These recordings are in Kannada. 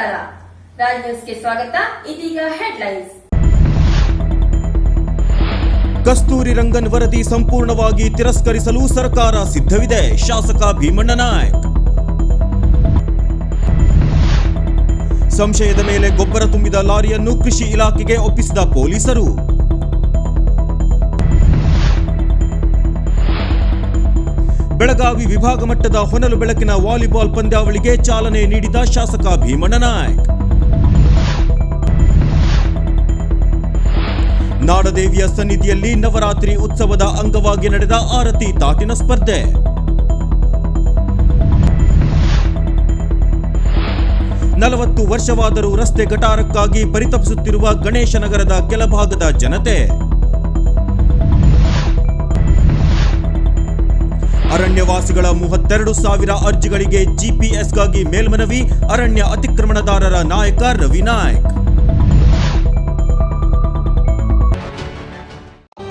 ರಾಜ್ ನ್ಯೂಸ್ಗೆ ಸ್ವಾಗತ. ಇದೀಗ ಹೆಡ್ಲೈನ್ಸ್. ಕಸ್ತೂರಿ ರಂಗನ್ ವರದಿ ಸಂಪೂರ್ಣವಾಗಿ ತಿರಸ್ಕರಿಸಲು ಸರ್ಕಾರ ಸಿದ್ಧವಿದೆ. ಶಾಸಕ ಭೀಮಣ್ಣ ನಾಯಕ್. ಸಂಶಯದ ಮೇಲೆ ಗೊಬ್ಬರ ತುಂಬಿದ ಲಾರಿಯನ್ನು ಕೃಷಿ ಇಲಾಖೆಗೆ ಒಪ್ಪಿಸಿದ ಪೊಲೀಸರು. ಬೆಳಗಾವಿ ವಿಭಾಗ ಮಟ್ಟದ ಹೊನಲು ಬೆಳಕಿನ ವಾಲಿಬಾಲ್ ಪಂದ್ಯಾವಳಿಗೆ ಚಾಲನೆ ನೀಡಿದ ಶಾಸಕ ಭೀಮಣ್ಣ ನಾಯ್ಕ್. ನಾಡದೇವಿಯ ಸನ್ನಿಧಿಯಲ್ಲಿ ನವರಾತ್ರಿ ಉತ್ಸವದ ಅಂಗವಾಗಿ ನಡೆದ ಆರತಿ ತಾಟಿನ ಸ್ಪರ್ಧೆ. ನಲವತ್ತು ವರ್ಷವಾದರೂ ರಸ್ತೆ ಗಟಾರಕ್ಕಾಗಿ ಪರಿತಪಿಸುತ್ತಿರುವ ಗಣೇಶ ನಗರದ ಜನತೆ. ಅರಣ್ಯವಾಸಿಗಳ ಮೂವತ್ತೆರಡು ಸಾವಿರ ಅರ್ಜಿಗಳಿಗೆ ಜಿಪಿಎಸ್ಗಾಗಿ ಮೇಲ್ಮನವಿ ಅರಣ್ಯ ಅತಿಕ್ರಮಣದಾರರ ನಾಯಕ ರವಿ ನಾಯ್ಕ್.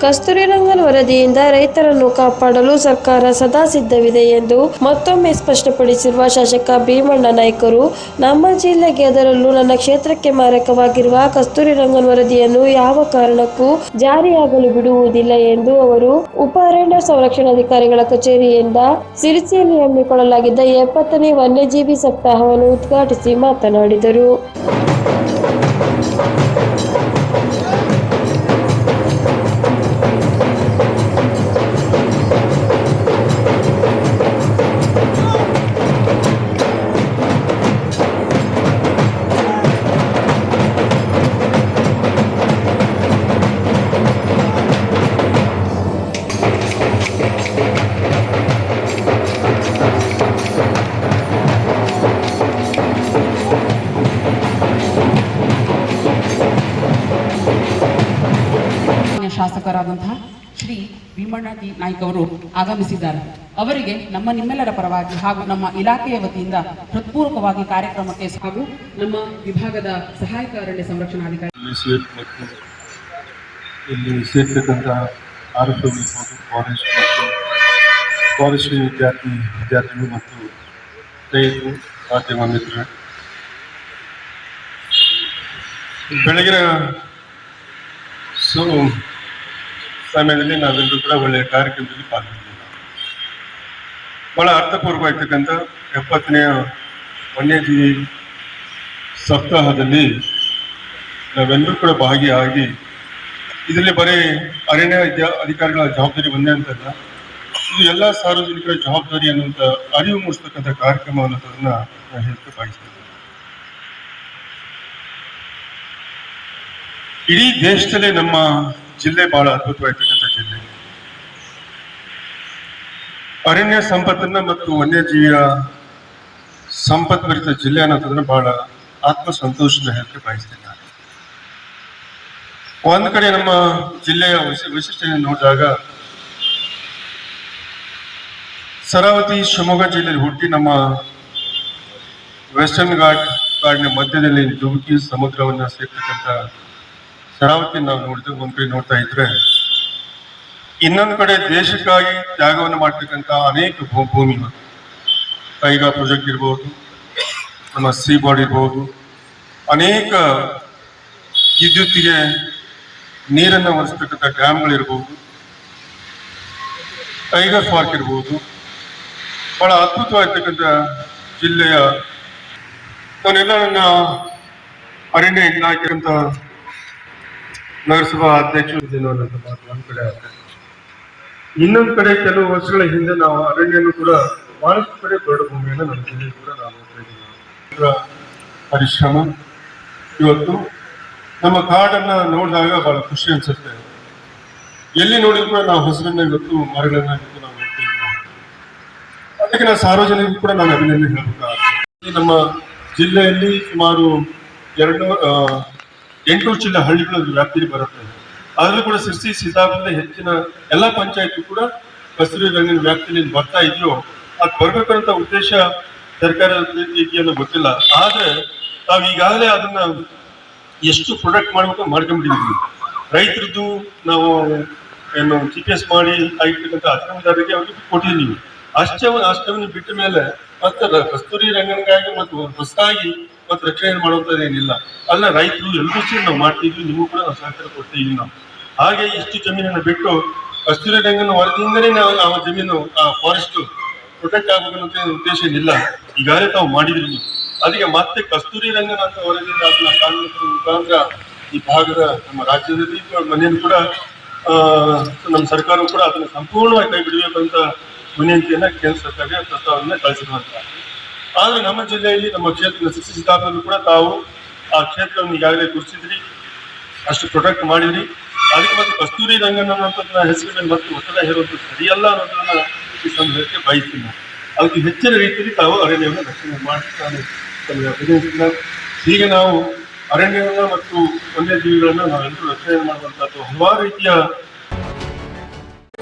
ಕಸ್ತೂರಿ ರಂಗನ್ ವರದಿಯಿಂದ ರೈತರನ್ನು ಕಾಪಾಡಲು ಸರ್ಕಾರ ಸದಾ ಸಿದ್ಧವಿದೆ ಎಂದು ಮತ್ತೊಮ್ಮೆ ಸ್ಪಷ್ಟಪಡಿಸಿರುವ ಶಾಸಕ ಭೀಮಣ್ಣ ನಾಯ್ಕರು, ನಮ್ಮ ಜಿಲ್ಲೆಗೆ ಅದರಲ್ಲೂ ನನ್ನ ಕ್ಷೇತ್ರಕ್ಕೆ ಮಾರಕವಾಗಿರುವ ಕಸ್ತೂರಿ ರಂಗನ್ ವರದಿಯನ್ನು ಯಾವ ಕಾರಣಕ್ಕೂ ಜಾರಿಯಾಗಲು ಬಿಡುವುದಿಲ್ಲ ಎಂದು ಅವರು ಉಪ ಅರಣ್ಯ ಸಂರಕ್ಷಣಾಧಿಕಾರಿಗಳ ಕಚೇರಿಯಿಂದ ಸಿರಿಸಿಯಲ್ಲಿ ಹಮ್ಮಿಕೊಳ್ಳಲಾಗಿದ್ದ ಎಪ್ಪತ್ತನೇ ವನ್ಯಜೀವಿ ಸಪ್ತಾಹವನ್ನು ಉದ್ಘಾಟಿಸಿ ಮಾತನಾಡಿದರು. ಆಗಮಿಸಿದ್ದಾರೆ. ಅವರಿಗೆ ನಮ್ಮ ನಿಮ್ಮೆಲ್ಲರ ಪರವಾಗಿ ಹಾಗೂ ನಮ್ಮ ಇಲಾಖೆಯ ವತಿಯಿಂದ ಹೃತ್ಪೂರ್ವಕವಾಗಿ ಕಾರ್ಯಕ್ರಮಕ್ಕೆ ಹಾಗೂ ನಮ್ಮ ವಿಭಾಗದ ಸಹಾಯಕ ಅರಣ್ಯ ಸಂರಕ್ಷಣಾಧಿಕಾರಿ ಇಲ್ಲಿ ವಿದ್ಯಾರ್ಥಿ ಮತ್ತು ಬೆಳಗಿನ ಸೊ ಸಮಯದಲ್ಲಿ ನಾವೆಲ್ಲರೂ ಕೂಡ ಒಳ್ಳೆಯ ಕಾರ್ಯಕ್ರಮದಲ್ಲಿ ಪಾಲ್ಗೊಂಡಿದ್ದೀವಿ. ಬಹಳ ಅರ್ಥಪೂರ್ವವಾಗಿರ್ತಕ್ಕಂಥ ಎಪ್ಪತ್ತನೆಯ ವನ್ಯಜೀವಿ ಸಪ್ತಾಹದಲ್ಲಿ ನಾವೆಲ್ಲರೂ ಕೂಡ ಭಾಗಿಯಾಗಿ ಇದರಲ್ಲಿ ಬರೀ ಅರಣ್ಯ ಅಧಿಕಾರಿಗಳ ಜವಾಬ್ದಾರಿ ಒಂದೇ ಅಂತಲ್ಲ, ಇದು ಎಲ್ಲ ಸಾರ್ವಜನಿಕರ ಜವಾಬ್ದಾರಿ ಅನ್ನುವಂಥ ಅರಿವು ಮೂಡಿಸ್ತಕ್ಕಂಥ ಕಾರ್ಯಕ್ರಮ ಅನ್ನೋದನ್ನ ನಾನು ಹೇಳಕ್ಕೆ ಬಯಸ್ತೇನೆ ಇಡೀ ದೇಶದಲ್ಲೇ ನಮ್ಮ ಜಿಲ್ಲೆ ಬಹಳ ಅದ್ಭುತವಾಗಿರ್ತಕ್ಕಂಥ ಜಿಲ್ಲೆ. ಅರಣ್ಯ ಸಂಪತ್ತನ್ನ ಮತ್ತು ವನ್ಯಜೀವಿಯ ಸಂಪತ್ಭರಿತ ಜಿಲ್ಲೆ ಅನ್ನೋದನ್ನ ಬಹಳ ಆತ್ಮ ಸಂತೋಷದ ಹೇಳಕ್ಕೆ ಬಯಸ್ತಿದ್ದಾರೆ. ಒಂದ್ ಕಡೆ ನಮ್ಮ ಜಿಲ್ಲೆಯ ವಿಶಿ- ವೈಶಿಷ್ಟ್ಯ ನೋಡಿದಾಗ ಸರಾವತಿ ಶಿವಮೊಗ್ಗ ಜಿಲ್ಲೆಯಲ್ಲಿ ಹುಟ್ಟಿ ನಮ್ಮ ವೆಸ್ಟರ್ನ್ ಘಾಟ್ ಕಾಡಿನ ಮಧ್ಯದಲ್ಲಿ ಡುಬುಕಿ ಸಮುದ್ರವನ್ನ ಸೇರ್ತಕ್ಕಂಥ ಶರಾವತಿ ನಾವು ನೋಡಿದ್ರೆ ಒಂದ್ ಕಡೆ ನೋಡ್ತಾ ಇದ್ರೆ ಇನ್ನೊಂದು ಕಡೆ ದೇಶಕ್ಕಾಗಿ ತ್ಯಾಗವನ್ನು ಮಾಡ್ತಕ್ಕಂಥ ಅನೇಕ ಭೂ- ಭೂಮಿಗಳು. ಕೈಗಾ ಪ್ರಾಜೆಕ್ಟ್ ಇರ್ಬೋದು, ನಮ್ಮ ಸಿ ಬಾರ್ಡ್ ಇರ್ಬೋದು, ಅನೇಕ ವಿದ್ಯುತ್ತಿಗೆ ನೀರನ್ನು ಒರೆಸ್ತಕ್ಕಂಥ ಡ್ಯಾಮ್ಗಳಿರ್ಬೋದು ಟೈಗರ್ ಪಾರ್ಕ್ ಇರ್ಬೋದು, ಬಹಳ ಅದ್ಭುತವಾಗಿರ್ತಕ್ಕಂಥ ಜಿಲ್ಲೆಯ ನಾನೆಲ್ಲ ನನ್ನ ಅರಣ್ಯ ಇಲಾಖೆ ಅಂತ ನಗರಸಭಾ ಅಧ್ಯಕ್ಷರು ಇದ್ದೇನೆ ನನ್ನ ಕಡೆ ಆಗುತ್ತೆ. ಇನ್ನೊಂದು ಕಡೆ ಕೆಲವು ವರ್ಷಗಳ ಹಿಂದೆ ನಾವು ಅರಣ್ಯನು ಕೂಡ ಬಹಳಷ್ಟು ಕಡೆ ದೊಡ್ಡ ಭೂಮಿಯನ್ನು ನಮ್ಮ ಕೂಡ ನಾವು ಪರಿಶ್ರಮ. ಇವತ್ತು ನಮ್ಮ ಕಾಡನ್ನ ನೋಡಿದಾಗ ಬಹಳ ಖುಷಿ ಅನಿಸುತ್ತೆ. ಎಲ್ಲಿ ನೋಡಿದ್ರು ಕೂಡ ನಾವು ಹಸಿರನ್ನ ಇವತ್ತು ಮರಗಳನ್ನ ಇವತ್ತು ನಾವು ನೋಡ್ತಾ ಅದಕ್ಕೆ ನಾವು ಸಾರ್ವಜನಿಕರು ಕೂಡ ನಾನು ಅಭಿನಂದನೆ ಹೇಳಬೇಕಾಗುತ್ತೆ. ನಮ್ಮ ಜಿಲ್ಲೆಯಲ್ಲಿ ಸುಮಾರು ಎರಡು ಎಂಟು ಜಿಲ್ಲೆ ಹಳ್ಳಿಗಳ ವ್ಯಾಪ್ತಿಯಲ್ಲಿ ಬರುತ್ತೆ. ಅದರಲ್ಲೂ ಕೂಡ ಸಿರ್ಸಿ ಸೀತಾಪುರದ ಹೆಚ್ಚಿನ ಎಲ್ಲ ಪಂಚಾಯತ್ ಕೂಡ ಕಸ್ತೂರಿ ರಂಗನ ವ್ಯಾಪ್ತಿಯಲ್ಲಿ ಬರ್ತಾ ಇದೆಯೋ, ಅದು ಬರ್ಬೇಕಂತ ಉದ್ದೇಶ ಸರ್ಕಾರ ಇದೆಯನ್ನೋ ಗೊತ್ತಿಲ್ಲ. ಆದ್ರೆ ನಾವು ಈಗಾಗಲೇ ಅದನ್ನ ಎಷ್ಟು ಪ್ರೊಡಕ್ಟ್ ಮಾಡ್ಬೇಕು ಮಾಡ್ಕೊಂಡ್ಬಿಟ್ಟಿದ್ವಿ. ರೈತರದ್ದು ನಾವು ಏನು ಜಿ ಪಿ ಎಸ್ ಮಾಡಿ ಆಗಿರ್ತಕ್ಕಂಥ ಅಕ್ರಮದಾರರಿಗೆ ಅವ್ರಿಗೆ ಕೊಟ್ಟಿದ್ದೀವಿ ಅಷ್ಟವನ್ನು ಅಷ್ಟವನ್ನು ಬಿಟ್ಟ ಮೇಲೆ ಮತ್ತೆ ಕಸ್ತೂರಿ ರಂಗನಗಾಗಿ ಮತ್ತು ಹೊಸದಾಗಿ ಮತ್ತೆ ರಕ್ಷಣೆ ಮಾಡುವಂಥದ್ದು ಏನಿಲ್ಲ ಅಲ್ಲ ರೈತರು ಎಲ್ಲರೂ ಸೇರಿ ನಾವು ಮಾಡ್ತಿದ್ವಿ, ನಿಮಗೂ ಕೂಡ ನಾವು ಸಹಕಾರ ಕೊಡ್ತೀವಿ ನಾವು. ಹಾಗೆ ಇಷ್ಟು ಜಮೀನನ್ನು ಬಿಟ್ಟು ಕಸ್ತೂರಿ ರಂಗನ ವರದಿಯಿಂದಲೇ ನಾವು ಆ ಜಮೀನು, ಆ ಫಾರೆಸ್ಟ್ ಪ್ರೊಟೆಕ್ಟ್ ಆಗಬೇಕಂತ ಉದ್ದೇಶ ಏನಿಲ್ಲ. ಈಗಾಗಲೇ ತಾವು ಮಾಡಿದ್ರಿ. ಅದಕ್ಕೆ ಮತ್ತೆ ಕಸ್ತೂರಿ ರಂಗನ ಅಂತ ವರದಿಯಿಂದ ಅದನ್ನ ಕಾನೂನು ಮುಖಾಂತರ ಈ ಭಾಗದ ನಮ್ಮ ರಾಜ್ಯದಲ್ಲಿ ಮನೆಯನ್ನು ಕೂಡ ನಮ್ಮ ಸರ್ಕಾರವು ಕೂಡ ಅದನ್ನು ಸಂಪೂರ್ಣವಾಗಿ ಕೈ ಬಿಡಬೇಕಂತ ವಿನಂತಿಯನ್ನ ಕೇಂದ್ರ ಸರ್ಕಾರಕ್ಕೆ ಪ್ರಸ್ತಾವನೆ ಕಳಿಸಿರುವಂತ. ಆದರೆ ನಮ್ಮ ಜಿಲ್ಲೆಯಲ್ಲಿ, ನಮ್ಮ ಕ್ಷೇತ್ರ ಶಿಕ್ಷಿಸಿದಾಗಲೂ ಕೂಡ ತಾವು ಆ ಕ್ಷೇತ್ರವನ್ನು ಈಗಾಗಲೇ ಗುರುತಿಸಿದ್ರಿ. ಅಷ್ಟು ಪ್ರೊಟೆಕ್ಟ್ ಮಾಡಿದ್ರಿ. ಅದಕ್ಕೆ ಮತ್ತು ಕಸ್ತೂರಿ ರಂಗನ ಅನ್ನೋಂಥದ್ದನ್ನ ಹೆಸರು ಮತ್ತು ಒತ್ತಡ ಹೇರುವಂಥದ್ದು ಸರಿಯಲ್ಲ ಅನ್ನೋದನ್ನ ಈ ಸಂದರ್ಭಕ್ಕೆ ಬಯಸ್ತೀನಿ. ಅದಕ್ಕೆ ಹೆಚ್ಚಿನ ರೀತಿಯಲ್ಲಿ ತಾವು ಅರಣ್ಯವನ್ನು ರಕ್ಷಣೆ ಮಾಡ್ತಾನೆ ತಮಗೆ ಅಭಿನಯಿಸಿದ ಹೀಗೆ ನಾವು ಅರಣ್ಯವನ್ನು ಮತ್ತು ವನ್ಯಜೀವಿಗಳನ್ನ ನಾವೆಲ್ಲರೂ ರಕ್ಷಣೆ ಮಾಡುವಂಥದ್ದು ಹಲವಾರು ರೀತಿಯ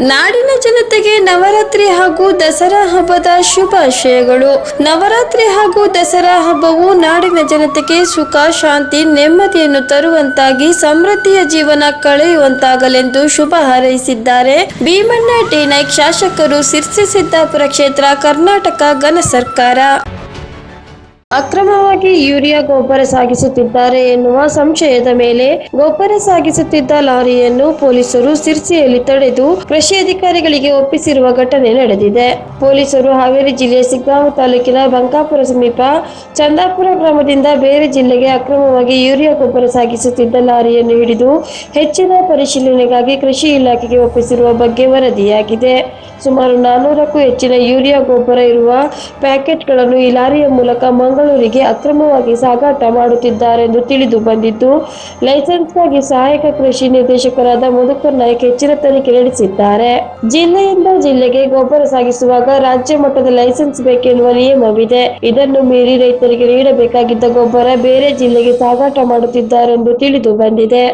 ನಾಡಿನ ಜನತೆಗೆ ನವರಾತ್ರಿ ಹಾಗೂ ದಸರಾ ಹಬ್ಬದ ಶುಭಾಶಯಗಳು. ನವರಾತ್ರಿ ಹಾಗೂ ದಸರಾ ಹಬ್ಬವು ನಾಡಿನ ಜನತೆಗೆ ಸುಖ, ಶಾಂತಿ, ನೆಮ್ಮದಿಯನ್ನು ತರುವಂತಾಗಿ ಸಮೃದ್ಧಿಯ ಜೀವನ ಕಳೆಯುವಂತಾಗಲೆಂದು ಶುಭ ಹಾರೈಸಿದ್ದಾರೆ. ಭೀಮಣ್ಣ ಟಿ ನಾಯ್ಕ್ ಶಾಸಕರು ಸಿರ್ಸಿ ಸಿದ್ದಾಪುರ ಕ್ಷೇತ್ರ, ಕರ್ನಾಟಕ ಘನ ಸರ್ಕಾರ. ಅಕ್ರಮವಾಗಿ ಯೂರಿಯಾ ಗೊಬ್ಬರ ಸಾಗಿಸುತ್ತಿದ್ದಾರೆ ಎನ್ನುವ ಸಂಶಯದ ಮೇಲೆ ಗೊಬ್ಬರ ಸಾಗಿಸುತ್ತಿದ್ದ ಲಾರಿಯನ್ನು ಪೊಲೀಸರು ಸಿರ್ಸಿಯಲ್ಲಿ ತಡೆದು ಕೃಷಿ ಅಧಿಕಾರಿಗಳಿಗೆ ಒಪ್ಪಿಸಿರುವ ಘಟನೆ ನಡೆದಿದೆ. ಪೊಲೀಸರು ಹಾವೇರಿ ಜಿಲ್ಲೆಯ ಸಿಗ್ಗಾಂವ ತಾಲೂಕಿನ ಬಂಕಾಪುರ ಸಮೀಪ ಚಂದಾಪುರ ಗ್ರಾಮದಿಂದ ಬೇರೆ ಜಿಲ್ಲೆಗೆ ಅಕ್ರಮವಾಗಿ ಯೂರಿಯಾ ಗೊಬ್ಬರ ಸಾಗಿಸುತ್ತಿದ್ದ ಲಾರಿಯನ್ನು ಹಿಡಿದು ಹೆಚ್ಚಿನ ಪರಿಶೀಲನೆಗಾಗಿ ಕೃಷಿ ಇಲಾಖೆಗೆ ಒಪ್ಪಿಸಿರುವ ಬಗ್ಗೆ ವರದಿಯಾಗಿದೆ. ಸುಮಾರು ನಾನೂರಕ್ಕೂ ಹೆಚ್ಚಿನ ಯೂರಿಯಾ ಗೊಬ್ಬರ ಇರುವ ಪ್ಯಾಕೆಟ್ಗಳನ್ನು ಈ ಲಾರಿಯ ಮೂಲಕ ಮಂಗಳೂರಿಗೆ ಅಕ್ರಮವಾಗಿ ಸಾಗಾಟ ಮಾಡುತ್ತಿದ್ದಾರೆಂದು ತಿಳಿದು ಬಂದಿದ್ದು, ಲೈಸೆನ್ಸ್ಗಾಗಿ ಸಹಾಯಕ ಕೃಷಿ ನಿರ್ದೇಶಕರಾದ ಮಧುಕರ್ ನಾಯಕ್ ಹೆಚ್ಚಿನ ತನಿಖೆ ನಡೆಸಿದ್ದಾರೆ. ಜಿಲ್ಲೆಯಿಂದ ಜಿಲ್ಲೆಗೆ ಗೊಬ್ಬರ ಸಾಗಿಸುವಾಗ ರಾಜ್ಯ ಮಟ್ಟದ ಲೈಸೆನ್ಸ್ ಬೇಕೆನ್ನುವ ನಿಯಮವಿದೆ. ಇದನ್ನು ಮೀರಿ ರೈತರಿಗೆ ನೀಡಬೇಕಾಗಿದ್ದ ಗೊಬ್ಬರ ಬೇರೆ ಜಿಲ್ಲೆಗೆ ಸಾಗಾಟ ಮಾಡುತ್ತಿದ್ದಾರೆಂದು ತಿಳಿದು ಬಂದಿದೆ.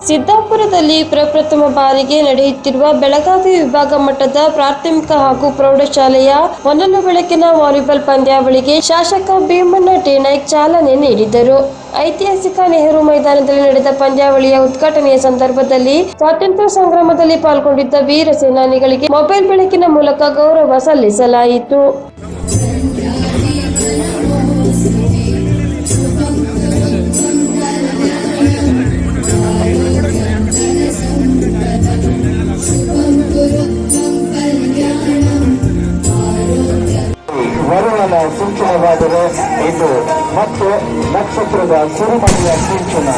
ಸಿದ್ದಾಪುರದಲ್ಲಿ ಪ್ರಪ್ರಥಮ ಬಾರಿಗೆ ನಡೆಯುತ್ತಿರುವ ಬೆಳಗಾವಿ ವಿಭಾಗ ಮಟ್ಟದ ಪ್ರಾಥಮಿಕ ಹಾಗೂ ಪ್ರೌಢಶಾಲೆಯ ಹೊನಲು ಬೆಳಕಿನ ವಾಲಿಬಾಲ್ ಪಂದ್ಯಾವಳಿಗೆ ಶಾಸಕ ಭೀಮಣ್ಣ ಟಿ ನಾಯ್ಕ್ ಚಾಲನೆ ನೀಡಿದರು ಐತಿಹಾಸಿಕ ನೆಹರು ಮೈದಾನದಲ್ಲಿ ನಡೆದ ಪಂದ್ಯಾವಳಿಯ ಉದ್ಘಾಟನೆಯ ಸಂದರ್ಭದಲ್ಲಿ ಸ್ವಾತಂತ್ರ್ಯ ಸಂಗ್ರಾಮದಲ್ಲಿ ಪಾಲ್ಗೊಂಡಿದ್ದ ವೀರ ಸೇನಾನಿಗಳಿಗೆ ಮೊಬೈಲ್ ಬೆಳಕಿನ ಮೂಲಕ ಗೌರವ ಸಲ್ಲಿಸಲಾಯಿತು. ವರುಣನ ಸೂಚನವಾದರೆ ಇದು ಮತ್ತು ನಕ್ಷತ್ರದ ಸುರುಮಣಿಯ ಸೂಚನ.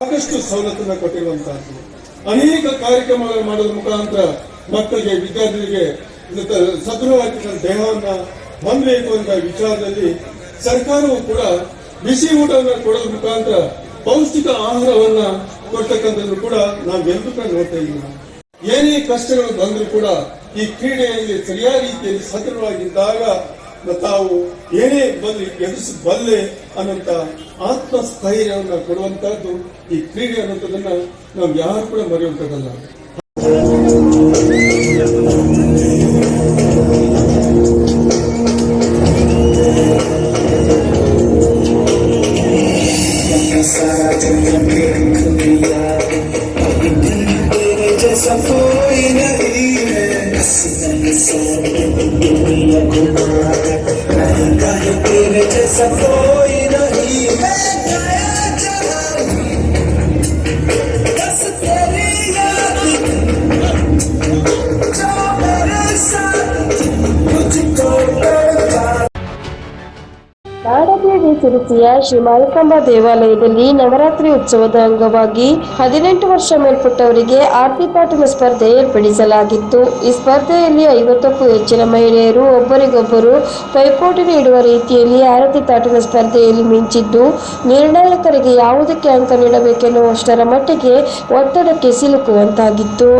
ಸಾಕಷ್ಟು ಸವಲತ್ತನ್ನ ಕೊಟ್ಟಿರುವಂತಹದ್ದು. ಅನೇಕ ಕಾರ್ಯಕ್ರಮಗಳನ್ನು ಮಾಡೋದ್ರ ಮುಖಾಂತರ ಮಕ್ಕಳಿಗೆ, ವಿದ್ಯಾರ್ಥಿಗಳಿಗೆ ಸದೃಢವಾಗಿ ದೇಹವನ್ನ ಹೊಂದಬೇಕು ಅಂತ ವಿಚಾರದಲ್ಲಿ ಸರ್ಕಾರವು ಕೂಡ ಬಿಸಿ ಊಟವನ್ನು ಕೊಡೋದ್ರ ಮುಖಾಂತರ ಪೌಷ್ಟಿಕ ಆಹಾರವನ್ನ ಕೊಡ್ತಕ್ಕಂಥದ್ದು ಕೂಡ ನಾವೆಲ್ಲರೂ ಕೂಡ ನೋಡ್ತಾ ಇದ್ದೀವಿ. ಏನೇ ಕಷ್ಟಗಳು ಬಂದರೂ ಕೂಡ ಈ ಕ್ರೀಡೆಯಲ್ಲಿ ಸರಿಯಾದ ರೀತಿಯಲ್ಲಿ ಸದೃಢವಾಗಿದ್ದಾಗ ತಾವು ಏನೇ ಬಲ್ಲಿ ಎದುರಿಸಬಲ್ಲೆ ಅನ್ನಂತ ಆತ್ಮಸ್ಥೈರ್ಯವನ್ನ ಕೊಡುವಂತಹದ್ದು ಈ ಕ್ರೀಡೆ ಅನ್ನೋಂಥದ್ದನ್ನ ನಾವು ಯಾರು ಕೂಡ ಮರೆಯುವಂಥದ್ದಲ್ಲ जैसा कोई नहीं है दुनिया घुमा नहीं कहीं तेरे जैसा कोई ತಿರುತಿಯ ಶ್ರೀ ಮಾರಿಕಾಂಬಾ ದೇವಾಲಯದಲ್ಲಿ ನವರಾತ್ರಿ ಉತ್ಸವದ ಅಂಗವಾಗಿ ಹದಿನೆಂಟು ವರ್ಷ ಮೇಲ್ಪಟ್ಟವರಿಗೆ ಆರತಿ ಪಾಠದ ಸ್ಪರ್ಧೆ ಏರ್ಪಡಿಸಲಾಗಿತ್ತು. ಈ ಸ್ಪರ್ಧೆಯಲ್ಲಿ ಐವತ್ತಕ್ಕೂ ಹೆಚ್ಚಿನ ಮಹಿಳೆಯರು ಒಬ್ಬರಿಗೊಬ್ಬರು ಪೈಪೋಟಿ ನೀಡುವ ರೀತಿಯಲ್ಲಿ ಆರತಿ ಪಾಠನ ಸ್ಪರ್ಧೆಯಲ್ಲಿ ಮಿಂಚಿದ್ದು, ನಿರ್ಣಾಯಕರಿಗೆ ಯಾವುದಕ್ಕೆ ಅಂಕ ನೀಡಬೇಕೆನ್ನುವಷ್ಟರ ಮಟ್ಟಿಗೆ ಒತ್ತಡಕ್ಕೆ ಸಿಲುಕುವಂತಾಗಿತ್ತು.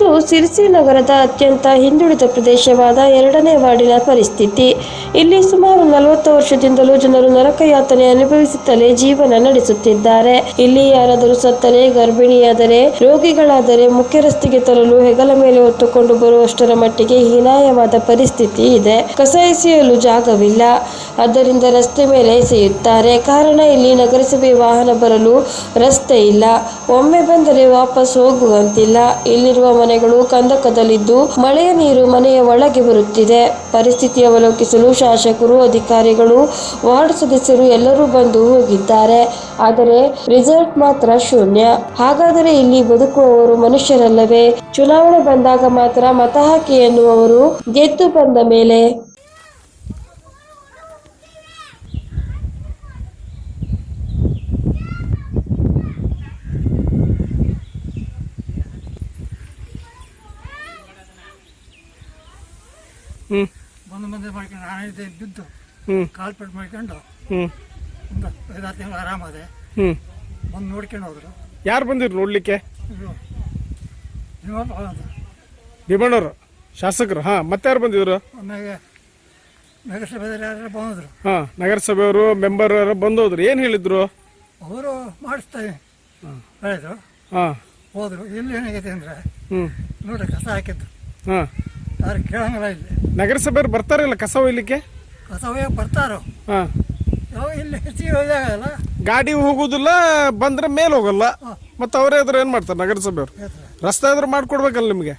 ಇದು ಸಿರ್ಸಿ ನಗರದ ಅತ್ಯಂತ ಹಿಂದುಳಿದ ಪ್ರದೇಶವಾದ ಎರಡನೇ ವಾರ್ಡಿನ ಪರಿಸ್ಥಿತಿ. ಇಲ್ಲಿ ಸುಮಾರು ನಲವತ್ತು ವರ್ಷದಿಂದಲೂ ಜನರು ನರಕ ಯಾತನೆ ಅನುಭವಿಸುತ್ತಲೇ ಜೀವನ ನಡೆಸುತ್ತಿದ್ದಾರೆ. ಇಲ್ಲಿ ಯಾರಾದರೂ ಸತ್ತರೆ, ಗರ್ಭಿಣಿಯಾದರೆ, ರೋಗಿಗಳಾದರೆ ಮುಖ್ಯ ರಸ್ತೆಗೆ ತರಲು ಹೆಗಲ ಮೇಲೆ ಹೊತ್ತುಕೊಂಡು ಬರುವಷ್ಟರ ಮಟ್ಟಿಗೆ ಹೀನಾಯವಾದ ಪರಿಸ್ಥಿತಿ ಇದೆ. ಕಸ ಎಸೆಯಲು ಜಾಗವಿಲ್ಲ. ಆದ್ದರಿಂದ ರಸ್ತೆ ಮೇಲೆ ಎಸೆಯುತ್ತಾರೆ. ಕಾರಣ ಇಲ್ಲಿ ನಗರಸಭೆ ವಾಹನ ಬರಲು ರಸ್ತೆ ಇಲ್ಲ. ಒಮ್ಮೆ ಬಂದರೆ ವಾಪಸ್ ಹೋಗುವಂತಿಲ್ಲ. ಇಲ್ಲಿರುವ ಮನೆಗಳು ಕಂದಕದಲ್ಲಿದ್ದು ಮಳೆಯ ನೀರು ಮನೆಯ ಒಳಗೆ ಬರುತ್ತಿದೆ. ಪರಿಸ್ಥಿತಿ ಅವಲೋಕಿಸಲು ಶಾಸಕರು, ಅಧಿಕಾರಿಗಳು, ವಾರ್ಡ್ ಸದಸ್ಯರು ಎಲ್ಲರೂ ಬಂದು ಹೋಗಿದ್ದಾರೆ. ಆದರೆ ರಿಸಲ್ಟ್ ಮಾತ್ರ ಶೂನ್ಯ. ಹಾಗಾದರೆ ಇಲ್ಲಿ ಬದುಕುವವರು ಮನುಷ್ಯರಲ್ಲವೇ? ಚುನಾವಣೆ ಬಂದಾಗ ಮಾತ್ರ ಮತ ಹಾಕಿ ಎನ್ನುವವರು ಗೆದ್ದು ಬಂದ ಮೇಲೆ ಬಂದು ಬಂದು ಮಾಡ್ಕೊಂಡು ನಾನೇ ಬಿದ್ದು ಕಾಲ್ ಪೆಟ್ಟು ಮಾಡ್ಕೊಂಡು ಒಂದು ಐದಾರು ತಿಂಗಳು ಆರಾಮದೆ ಹ್ಮ್. ಬಂದು ನೋಡ್ಕೊಂಡು ಹೋದ್ರು. ಯಾರು ಬಂದಿರು ನೋಡ್ಲಿಕ್ಕೆ? ಭೀಮಣ್ಣವರು ಶಾಸಕರು ಹಾ ಮತ್ತೆ ಯಾರು ಬಂದಿದ್ರು? ಆಮೇಲೆ ಯಾರು ಬಂದರು. ಹಾ ನಗರಸಭೆಯವರು ಮೆಂಬರ್ ಬಂದೋದ್ರು. ಏನ್ ಹೇಳಿದ್ರು? ಅವರು ಮಾಡಿಸ್ತಾರೆ ಹೇಳಿದ್ರು ಹಾ. ಹೋದ್ರು. ಇಲ್ಲಿ ಏನಾಗೈತೆ ಅಂದರೆ ನೋಡ್ರಿ ಕಸ ಹಾಕಿದ್ದು ಹಾ. ಯಾರು ಕೇಳಂಗಿಲ್ಲ ಇಲ್ಲಿ. ನಗರಸಭೆಯವ್ರು ಬರ್ತಾರಲ್ಲ ಕಸ ಒಯ್ಲಿಕ್ಕೆ ಕಸ ಬರ್ತಾರೋ? ಹಾ. ಇಲ್ಲಿ ಹೆಚ್ಚಿಗೆ ಗಾಡಿ ಹೋಗುದಿಲ್ಲ ಬಂದ್ರೆ ಮೇಲೆ ಹೋಗಲ್ಲ. ಮತ್ತೆ ಅವರೇ ಆದ್ರೆ ಏನ್ ಮಾಡ್ತಾರೆ ನಗರಸಭೆಯವ್ರು? ರಸ್ತೆ ಆದ್ರೆ ಮಾಡ್ಕೊಡ್ಬೇಕಲ್ಲ ನಿಮಗೆ?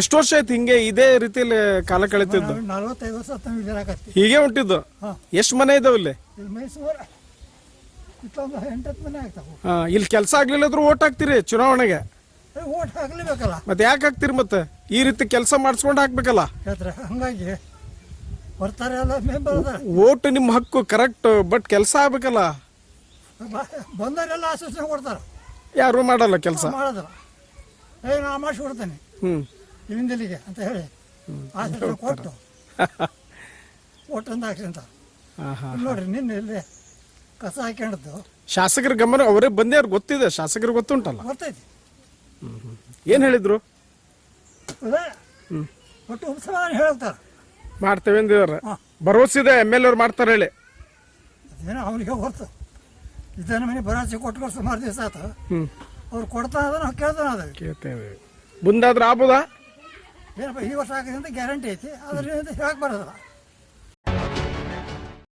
ಎಷ್ಟು ವರ್ಷ ಆಯ್ತು ಹಿಂಗೆ ಇದೇ ರೀತಿಯಲ್ಲಿ ಕಾಲ ಕಳೀತಿದ್ದು? ನಾವು ನಲ್ವತ್ತೈದು ವರ್ಷ ತಮ್ಮ ಇದಿರಾಕತ್ತಿ ಹೀಗೆ ಹೊಂಟಿದ್ದು ಎಷ್ಟು ಮನೆ ಇದಾವ ಇಲ್ಲಿ? ಇಲ್ಲಿ ಮೈಸೂರು. ಇಷ್ಟೊಂದು ಎಂಟತ್ತು ಮನೆ ಆಗ್ತಾವೆ. ಹಾ ಇಲ್ಲಿ ಕೆಲಸ ಆಗ್ಲಿಲ್ಲ ಓಟ್ ಹಾಕ್ತೀರಿ ಚುನಾವಣೆಗೆ. ಓಟ್ ಹಾಕ್ಲೇಬೇಕಲ್ಲ? ಮತ್ತೆ ಯಾಕೆ ಹಾಕ್ತಿರಿ ಮತ್ತೆ? ಈ ರೀತಿ ಕೆಲಸ ಮಾಡಿಸ್ಕೊಂಡು ಹಾಕ್ಬೇಕಲ್ಲ? ಹೇಳ್ತಾರೆ ಹಂಗಾಗಿ ಬರ್ತಾರೆ ಎಲ್ಲ ಮೆಂಬರ್ ಅದಾರ ಓಟ್ ನಿಮ್ಮ ಹಕ್ಕು ಕರೆಕ್ಟ್ ಬಟ್ ಕೆಲಸ ಆಗ್ಬೇಕಲ್ಲ? ಬಂದವರೆಲ್ಲ ಆಶ್ವಾಸನೆ ಕೊಡ್ತಾರೆ. ಯಾರು ಮಾಡಲ್ಲ ಕೆಲಸ? ಮಾಡೋದಿಲ್ಲ ಏ ನಾ ಮಾಡಿಸ್ಕೊಡ್ತೇನೆ ಹ್ಮ್. ಇಲ್ಲಿಂದ ಇಲ್ಲಿಗೆ ಅಂತ ಹೇಳಿ ಆಶ್ವಾಸನೆ ಕೊಟ್ಟು. ಒಟ್ಟಂದು ಹಾಕ್ಸಿ ಅಂತ. ನೋಡ್ರಿ ನಿನ್ನೆ ಇಲ್ಲಿ ಕಸ ಹಾಕ್ಯಂಡದ್ದು. ಶಾಸಕರ ಗಮನ ಅವರೇ ಬಂದ್ಯಾರು ಗೊತ್ತಿದೆ. ಶಾಸಕರಿಗೆ ಗೊತ್ತುಂಟಲ್ಲ. ಬರ್ತೈತಿ ಏನ್ ಹೇಳಿದ್ರು? ಒಟ್ಟು ಉತ್ಸವ ಹೇಳ್ತಾರೆ. ಮಾಡ್ತೇವೆ ಅಂದಿದಾರೆ ಹಾ. ಭರವಸೆ ಇದೆ ಎಂ ಎಲ್ ಅವ್ರು ಮಾಡ್ತಾರೆ ಹೇಳಿ. ಅದೇನೋ ಅವನಿಗೆ ಹೊರ್ತು. ಇದನ್ನ ಮನೆ ಭರವಸೆ ಕೊಟ್ಟು ಸುಮಾರು ದಿವಸ ಹ್ಮ್. ಅವ್ರು ಕೊಡ್ತಾ ಅದನ್ನ ಕೇಳ್ತಾನ ಅದ ಕೇಳ್ತೇವೆ ಮುಂದಾದ್ರೆ ಆಗ್ಬೋದಾ? ಏನಪ್ಪ ಈ ವರ್ಷ ಆಗಿದೆ ಗ್ಯಾರಂಟಿ ಐತಿ. ಅದರಿಂದ ಹೇಳಕ್ ಬರೋದಿಲ್ಲ.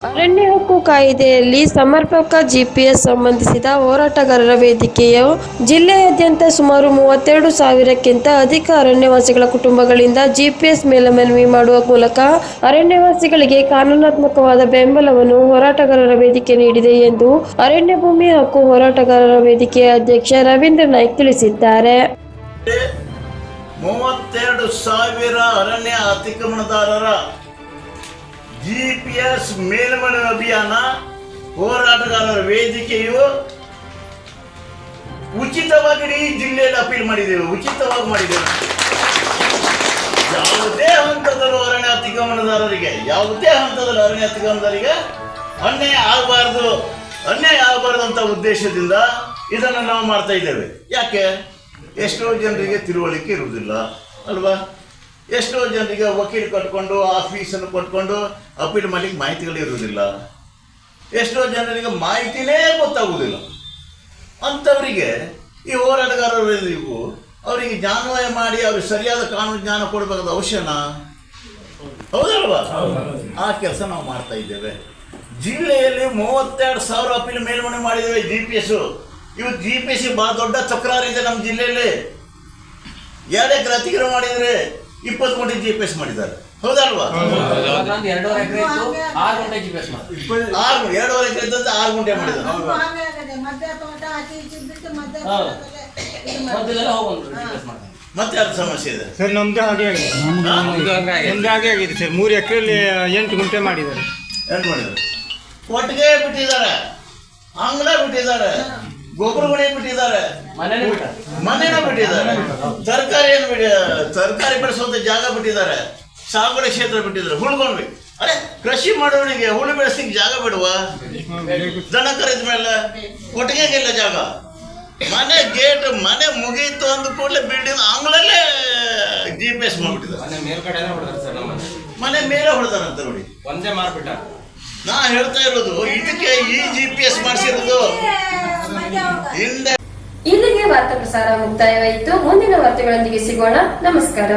ಅರಣ್ಯ ಹಕ್ಕು ಕಾಯ್ದೆಯಲ್ಲಿ ಸಮರ್ಪಕ ಜಿಪಿಎಸ್ ಸಂಬಂಧಿಸಿದ ಹೋರಾಟಗಾರರ ವೇದಿಕೆಯು ಜಿಲ್ಲೆಯಾದ್ಯಂತ ಸುಮಾರು ಮೂವತ್ತೆರಡು ಸಾವಿರಕ್ಕಿಂತ ಅಧಿಕ ಅರಣ್ಯವಾಸಿಗಳ ಕುಟುಂಬಗಳಿಂದ ಜಿಪಿಎಸ್ ಮೇಲ್ಮನವಿ ಮಾಡುವ ಮೂಲಕ ಅರಣ್ಯವಾಸಿಗಳಿಗೆ ಕಾನೂನಾತ್ಮಕವಾದ ಬೆಂಬಲವನ್ನು ಹೋರಾಟಗಾರರ ವೇದಿಕೆ ನೀಡಿದೆ ಎಂದು ಅರಣ್ಯ ಭೂಮಿ ಹಕ್ಕು ಹೋರಾಟಗಾರರ ವೇದಿಕೆಯ ಅಧ್ಯಕ್ಷ ರವೀಂದ್ರ ನಾಯ್ಕ್ ತಿಳಿಸಿದ್ದಾರೆ. ಮೂವತ್ತೆರಡು ಸಾವಿರ ಅರಣ್ಯ ಅತಿಕ್ರಮಣದಾರರ ಜಿಪಿಎಸ್ ಮೇಲ್ಮನೆ ಅಭಿಯಾನ, ಹೋರಾಟಗಾರರ ವೇದಿಕೆಯು ಉಚಿತವಾಗಿ ಇಡೀ ಜಿಲ್ಲೆಯಲ್ಲಿ ಅಪೀಲ್ ಮಾಡಿದ್ದೇವೆ, ಉಚಿತವಾಗಿ ಮಾಡಿದ್ದೇವೆ. ಯಾವುದೇ ಹಂತದಲ್ಲೂ ಅರಣ್ಯ ಅತಿಕ್ರಮಣದಾರರಿಗೆ, ಯಾವುದೇ ಹಂತದಲ್ಲಿ ಅರಣ್ಯ ಅತಿಕ್ರಮಣದಾರರಿಗೆ ಅನ್ಯಾಯ ಆಗಬಾರ್ದು ಅನ್ಯಾಯ ಆಗಬಾರ್ದು ಅಂತ ಉದ್ದೇಶದಿಂದ ಇದನ್ನು ನಾವು ಮಾಡ್ತಾ ಇದ್ದೇವೆ. ಯಾಕೆ? ಎಷ್ಟೋ ಜನರಿಗೆ ತಿಳುವಳಿಕೆ ಇರುವುದಿಲ್ಲ, ಅಲ್ವಾ? ಎಷ್ಟೋ ಜನರಿಗೆ ವಕೀಲ್ ಕಟ್ಕೊಂಡು ಆಫೀಸನ್ನು ಕೊಟ್ಕೊಂಡು, ಅಪೀಲ್ ಮಾಡ್ಲಿಕ್ಕೆ ಮಾಹಿತಿಗಳು ಇರುವುದಿಲ್ಲ. ಎಷ್ಟೋ ಜನರಿಗೆ ಮಾಹಿತಿನೇ ಗೊತ್ತಾಗುವುದಿಲ್ಲ. ಅಂಥವರಿಗೆ, ಈ ಹೋರಾಟಗಾರರಿಗೂ, ಅವರಿಗೆ ಜ್ಞಾನವಯ ಮಾಡಿ, ಅವ್ರಿಗೆ ಸರಿಯಾದ ಕಾನೂನು ಜ್ಞಾನ ಕೊಡಬೇಕಾದ ಅವಶ್ಯನಾ? ಹೌದಲ್ವಾ? ಆ ಕೆಲಸ ನಾವು ಮಾಡ್ತಾ ಇದ್ದೇವೆ. ಜಿಲ್ಲೆಯಲ್ಲಿ ಮೂವತ್ತೆರಡು ಸಾವಿರ ಅಪೀಲ್ ಮೇಲ್ಮನೆ ಮಾಡಿದ್ದೇವೆ ಜಿ ಪಿ ಎಸ್ ಇವು ಜಿ ಪಿ ಎಸ್ ಬಹಳ ದೊಡ್ಡ ತಕರಾರು ಇದೆ ನಮ್ಮ ಜಿಲ್ಲೆಯಲ್ಲಿ. ಯಾರೇ ಮಾಡಿದರೆ ಮಾಡಿದ್ರೆ ಇಪ್ಪತ್ತು ಕೋಟಿ ಜಿ ಪಿ ಎಸ್ ಮಾಡಿದ್ದಾರೆ. ಹೌದಲ್ವಾ? ಎರಡೂವರೆ ಎಕರೆ ಇತ್ತು ಆರು ಗಂಟೆ ಜಿ ಪಿ ಎಸ್ ಮಾಡಿ ಆರು ಎರಡೂವರೆ ಎಕರೆ ಇದ್ದಂತ ಆರು ಗುಂಟೆ ಮಾಡಿದ್ದಾರೆ. ಮತ್ತೆ ಅದು ಸಮಸ್ಯೆ ಇದೆ? ಸರ್ ನಮ್ದು ಹಾಗೆ ಆಗಿದೆ. ನಮ್ದು ಹಾಗೆ ಆಗಿದೆ. ಸರ್. ಮೂರು ಎಕರೆಯಲ್ಲಿ ಎಂಟು ಗುಂಟೆ ಮಾಡಿದ್ದಾರೆ. ಎಂಟು ಮಾಡಿದ್ದಾರೆ. ಕೊಟ್ಟಿಗೆ ಬಿಟ್ಟಿದ್ದಾರೆ. ಅಂಗಡ ಬಿಟ್ಟಿದ್ದಾರೆ. ಗೊಬ್ಬರ ಏನ್ ಬಿಟ್ಟಿದ್ದಾರೆ. ಮನೇನ ಬಿಟ್ಟಿದ್ದಾರೆ. ತರಕಾರಿ ಏನು ಬಿಟ್ಟಿದ್ದಾರೆ ತರಕಾರಿ ಬೆಳೆಸುವಂತ ಜಾಗ ಬಿಟ್ಟಿದ್ದಾರೆ. ಸಾಗುವಳಿ ಕ್ಷೇತ್ರ ಬಿಟ್ಟಿದ್ದಾರೆ. ಹುಳ್ಕೊಂಡ್ವಿ ಅರೆ ಕೃಷಿ ಮಾಡೋನಿಗೆ ಹುಳು ಬೆಳೆಸ್ಲಿಕ್ಕೆ ಜಾಗ ಬಿಡುವ? ದನ ಕರೆದ ಮೇಲೆ ಕೊಟ್ಟಿಗೆಗೆಲ್ಲ ಜಾಗ. ಮನೆ ಗೇಟ್ ಮನೆ ಮುಗೀತು ಅಂದ ಕೂಡಲೇ ಬಿಲ್ಡಿಂಗ್ ಅಂಗಳಲ್ಲೇ ಪಿ ಎಸ್ ಮಾಡ್ಬಿಟ್ಟಿದ್ದಾರೆ. ಮನೆ ಮೇಲ್ಗಡೆನೆ ಹೊಡೆದಾರೆ ಸರ್ ಮನೆ. ಮನೆ ಮೇಲೆ ಹೊಡೆದಾರಂತ ನೋಡಿ. ಒಂದೇ ಮಾರ್ಬಿಟ್ಟ. ನಾ ಹೇಳ್ತಾ ಇರೋದು, ಇದಕ್ಕೆ ಈ ಜಿ ಪಿ ಎಸ್ ಮಾಡಿಸಿರೋದು. ಇಲ್ಲಿಗೆ ವಾರ್ತಾ ಪ್ರಸಾರ ಮುಕ್ತಾಯವಾಯಿತು. ಮುಂದಿನ ವಾರ್ತೆಗಳೊಂದಿಗೆ ಸಿಗೋಣ. ನಮಸ್ಕಾರ.